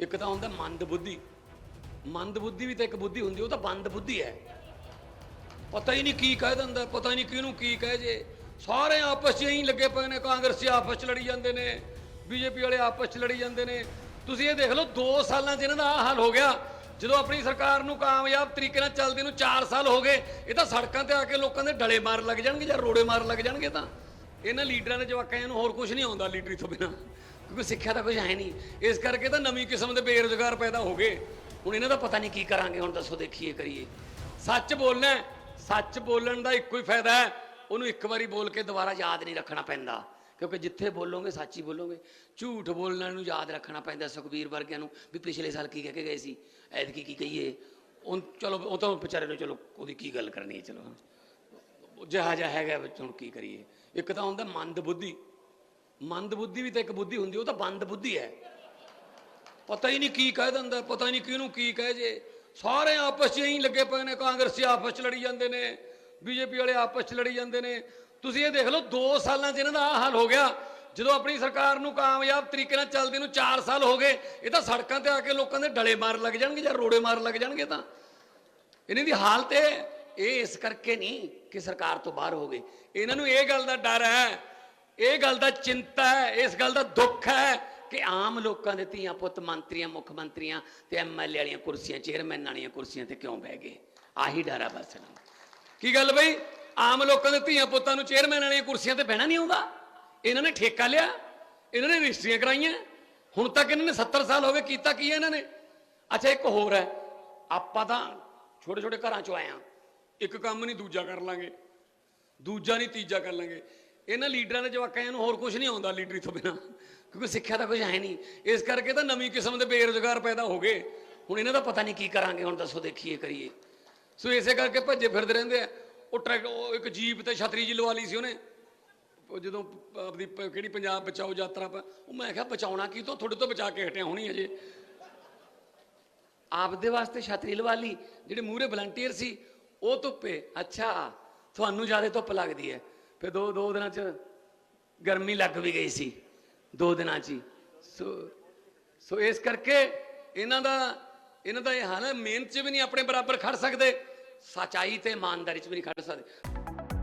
ਇੱਕ ਤਾਂ ਹੁੰਦਾ ਮੰਦ ਬੁੱਧੀ। ਮੰਦ ਬੁੱਧੀ ਵੀ ਤਾਂ ਇੱਕ ਬੁੱਧੀ ਹੁੰਦੀ, ਉਹ ਤਾਂ ਬੰਦ ਬੁੱਧੀ ਹੈ। ਪਤਾ ਹੀ ਨਹੀਂ ਕੀ ਕਹਿ ਦਿੰਦਾ, ਪਤਾ ਹੀ ਨਹੀਂ ਕਿਹਨੂੰ ਕੀ ਕਹਿ ਜੇ। ਸਾਰੇ ਆਪਸ 'ਚ ਹੀ ਲੱਗੇ ਪਏ ਨੇ, ਕਾਂਗਰਸੀ ਆਪਸ 'ਚ ਲੜੀ ਜਾਂਦੇ ਨੇ, ਬੀਜੇਪੀ ਵਾਲੇ ਆਪਸ 'ਚ ਲੜੀ ਜਾਂਦੇ ਨੇ। ਤੁਸੀਂ ਇਹ ਦੇਖ ਲਓ 2 ਸਾਲਾਂ 'ਚ ਇਹਨਾਂ ਦਾ ਆਹ ਹਾਲ ਹੋ ਗਿਆ। ਜਦੋਂ ਆਪਣੀ ਸਰਕਾਰ ਨੂੰ ਕਾਮਯਾਬ ਤਰੀਕੇ ਨਾਲ ਚੱਲਦੇ ਨੂੰ 4 ਸਾਲ ਹੋ ਗਏ, ਇਹ ਤਾਂ ਸੜਕਾਂ ਤੇ ਆ ਕੇ ਲੋਕਾਂ ਦੇ ਡਲੇ ਮਾਰ ਲੱਗ ਜਾਣਗੇ ਜਾਂ ਰੋੜੇ ਮਾਰ ਲੱਗ ਜਾਣਗੇ ਤਾਂ। ਇਹਨਾਂ ਲੀਡਰਾਂ ਦੇ ਜਵਾਕਾਂ ਨੂੰ ਹੋਰ ਕੁਝ ਨਹੀਂ ਆਉਂਦਾ ਲੀਡਰੀ ਤੋਂ ਬਿਨਾ। ਕਿਉਂਕਿ ਸਿੱਖਿਆ ਤਾਂ ਕੁਝ ਹੈ ਨਹੀਂ। ਇਸ ਕਰਕੇ ਤਾਂ ਨਵੀਂ ਕਿਸਮ ਦੇ ਬੇਰੁਜ਼ਗਾਰ ਪੈਦਾ ਹੋ ਗਏ। ਹੁਣ ਇਹਨਾਂ ਦਾ ਪਤਾ ਨਹੀਂ ਕੀ ਕਰਾਂਗੇ, ਹੁਣ ਦੱਸੋ ਦੇਖੀਏ, ਕਰੀਏ। ਸੱਚ ਬੋਲਣਾ ਸੱਚ ਬੋਲਣ ਦਾ ਇੱਕੋ ਹੀ ਫਾਇਦਾ ਹੈ, ਉਹਨੂੰ ਇੱਕ ਵਾਰੀ ਬੋਲ ਕੇ ਦੁਬਾਰਾ ਯਾਦ ਨਹੀਂ ਰੱਖਣਾ ਪੈਂਦਾ। ਕਿਉਂਕਿ ਜਿੱਥੇ ਬੋਲੋਗੇ, ਸੱਚ ਹੀ ਬੋਲੋਗੇ। ਝੂਠ ਬੋਲਣ ਨੂੰ ਯਾਦ ਰੱਖਣਾ ਪੈਂਦਾ ਸੁਖਬੀਰ ਵਰਗਿਆਂ ਨੂੰ, ਵੀ ਪਿਛਲੇ ਸਾਲ ਕੀ ਕਹਿ ਕੇ ਗਏ ਸੀ, ਐਤਕੀ ਕੀ ਕਹੀਏ। ਉਹ ਚਲੋ, ਉਹ ਤਾਂ ਵਿਚਾਰੇ ਨੂੰ ਚਲੋ, ਉਹਦੀ ਕੀ ਗੱਲ ਕਰਨੀ ਹੈ, ਚਲੋ। ਜਿਹਾ ਜਿਹਾ ਹੈਗਾ ਵਿੱਚ ਹੁਣ ਕੀ ਕਰੀਏ। ਇੱਕ ਤਾਂ ਹੁੰਦਾ ਮੰਦ ਬੁੱਧੀ ਮੰਦ ਬੁੱਧੀ ਵੀ ਤਾਂ ਇੱਕ ਬੁੱਧੀ ਹੁੰਦੀ, ਉਹ ਤਾਂ ਬੰਦ ਬੁੱਧੀ ਹੈ। ਪਤਾ ਹੀ ਨਹੀਂ ਕੀ ਕਹਿ ਦਿੰਦਾ, ਪਤਾ ਹੀ ਨਹੀਂ ਕਿਹਨੂੰ ਕੀ ਕਹਿ ਜੇ। ਸਾਰੇ ਆਪਸ 'ਚ ਹੀ ਲੱਗੇ ਪਏ ਨੇ, ਕਾਂਗਰਸੀ ਆਪਸ 'ਚ ਲੜੀ ਜਾਂਦੇ ਨੇ, ਬੀਜੇਪੀ ਵਾਲੇ ਆਪਸ 'ਚ ਲੜੀ ਜਾਂਦੇ ਨੇ। ਤੁਸੀਂ ਇਹ ਦੇਖ ਲਓ 2 ਸਾਲਾਂ 'ਚ ਇਹਨਾਂ ਦਾ ਆਹ ਹਾਲ ਹੋ ਗਿਆ। ਜਦੋਂ ਆਪਣੀ ਸਰਕਾਰ ਨੂੰ ਕਾਮਯਾਬ ਤਰੀਕੇ ਨਾਲ ਚੱਲਦੇ ਨੂੰ 4 ਸਾਲ ਹੋ ਗਏ, ਇਹ ਤਾਂ ਸੜਕਾਂ ਤੇ ਆ ਕੇ ਲੋਕਾਂ ਦੇ ਡਲੇ ਮਾਰ ਲੱਗ ਜਾਣਗੇ ਜਾਂ ਰੋੜੇ ਮਾਰ ਲੱਗ ਜਾਣਗੇ ਤਾਂ। ਇਹਨਾਂ ਦੀ ਹਾਲਤ ਇਹ ਇਹ ਇਸ ਕਰਕੇ ਨਹੀਂ ਕਿ ਸਰਕਾਰ ਤੋਂ ਬਾਹਰ ਹੋ ਗਏ। ਇਹਨਾਂ ਨੂੰ ਇਹ ਗੱਲ ਦਾ ਡਰ ਹੈ ਇਹ ਗੱਲ ਦਾ ਚਿੰਤਾ ਹੈ, ਇਸ ਗੱਲ ਦਾ ਦੁੱਖ ਹੈ ਕਿ ਆਮ ਲੋਕਾਂ ਦੇ ਧੀਆਂ ਪੁੱਤ ਮੰਤਰੀਆਂ, ਮੁੱਖ ਮੰਤਰੀਆਂ ਤੇ ਐਮਐਲਏ ਵਾਲੀਆਂ ਕੁਰਸੀਆਂ, ਚੇਅਰਮੈਨ ਵਾਲੀਆਂ ਕੁਰਸੀਆਂ ਤੇ ਕਿਉਂ ਬਹਿ ਗਏ? ਆਹੀ ਡਰ ਆ ਬਸ ਇਹਨਾਂ ਨੂੰ। ਕੀ ਗੱਲ ਬਈ? ਆਮ ਲੋਕਾਂ ਦੇ ਧੀਆਂ ਪੁੱਤਾਂ ਨੂੰ ਚੇਅਰਮੈਨ ਵਾਲੀਆਂ ਕੁਰਸੀਆਂ ਤੇ ਬਹਿਣਾ ਨਹੀਂ ਆਉਂਦਾ? ਇਹਨਾਂ ਨੇ ਠੇਕਾ ਲਿਆ, ਇਹਨਾਂ ਨੇ ਰਜਿਸਟਰੀਆਂ ਕਰਾਈਆਂ, ਹੁਣ ਤੱਕ ਇਹਨਾਂ ਨੇ 70 ਸਾਲ ਹੋ ਗਏ, ਕੀਤਾ ਕੀ ਹੈ ਇਹਨਾਂ ਨੇ? ਅੱਛਾ, ਇੱਕ ਹੋਰ ਹੈ, ਆਪਾਂ ਤਾਂ ਛੋਟੇ ਛੋਟੇ ਘਰਾਂ ਚੋਂ ਆਏ ਆ ਇੱਕ ਕੰਮ ਨਹੀਂ, ਦੂਜਾ ਕਰ ਲਾਂਗੇ। ਦੂਜਾ ਨਹੀਂ, ਤੀਜਾ ਕਰ ਲਾਂਗੇ। ਇਹਨਾਂ ਲੀਡਰਾਂ ਦੇ ਜਵਾਕਾਂ ਨੂੰ ਹੋਰ ਕੁਝ ਨਹੀਂ ਆਉਂਦਾ ਲੀਡਰੀ ਤੋਂ ਬਿਨਾ। ਕਿਉਂਕਿ ਸਿੱਖਿਆ ਤਾਂ ਕੁਝ ਹੈ ਨਹੀਂ। ਇਸ ਕਰਕੇ ਤਾਂ ਨਵੀਂ ਕਿਸਮ ਦੇ ਬੇਰੁਜ਼ਗਾਰ ਪੈਦਾ ਹੋ ਗਏ। ਹੁਣ ਇਹਨਾਂ ਦਾ ਪਤਾ ਨਹੀਂ ਕੀ ਕਰਾਂਗੇ, ਹੁਣ ਦੱਸੋ ਦੇਖੀਏ ਕਰੀਏ। ਸੋ ਇਸੇ ਕਰਕੇ ਭੱਜੇ ਫਿਰਦੇ ਰਹਿੰਦੇ ਆ। ਉਹ ਟਰੈਕ ਇੱਕ ਜੀਪ ਤੇ ਛਤਰੀ ਜੀ ਲਵਾ ਲਈ ਸੀ ਉਹਨੇ। ਜਦੋਂ ਪ- ਆਪਦੀ ਕਿਹੜੀ ਪੰਜਾਬ ਬਚਾਓ ਯਾਤਰਾ ਉਹ ਮੈਂ ਕਿਹਾ ਬਚਾਉਣਾ ਕੀ? ਤੋਂ ਤੁਹਾਡੇ ਤੋਂ ਬਚਾ ਕੇ ਹਟਿਆ ਹੋਣੀ ਅਜੇ ਆਪਦੇ ਵਾਸਤੇ ਛਤਰੀ ਲਵਾ ਲਈ। ਜਿਹੜੇ ਮੂਹਰੇ ਵਲੰਟੀਅਰ ਸੀ, ਉਹ ਧੁੱਪੇ, ਅੱਛਾ, ਤੁਹਾਨੂੰ ਜ਼ਿਆਦਾ ਧੁੱਪ ਲੱਗਦੀ ਹੈ। ਫਿਰ ਦੋ ਦੋ ਦਿਨਾਂ ਚ ਗਰਮੀ ਲੱਗ ਵੀ ਗਈ ਸੀ, ਦੋ ਦਿਨਾਂ ਚ ਹੀ। ਸੋ ਸੋ ਇਸ ਕਰਕੇ ਇਹਨਾਂ ਦਾ ਇਹਨਾਂ ਦਾ ਇਹ ਹਾਲ ਹੈ, ਮਿਹਨਤ 'ਚ ਵੀ ਨਹੀਂ ਆਪਣੇ ਬਰਾਬਰ ਖੜ ਸਕਦੇ, ਸਚਾਈ ਤੇ ਇਮਾਨਦਾਰੀ 'ਚ ਵੀ ਨਹੀਂ ਖੜ ਸਕਦੇ।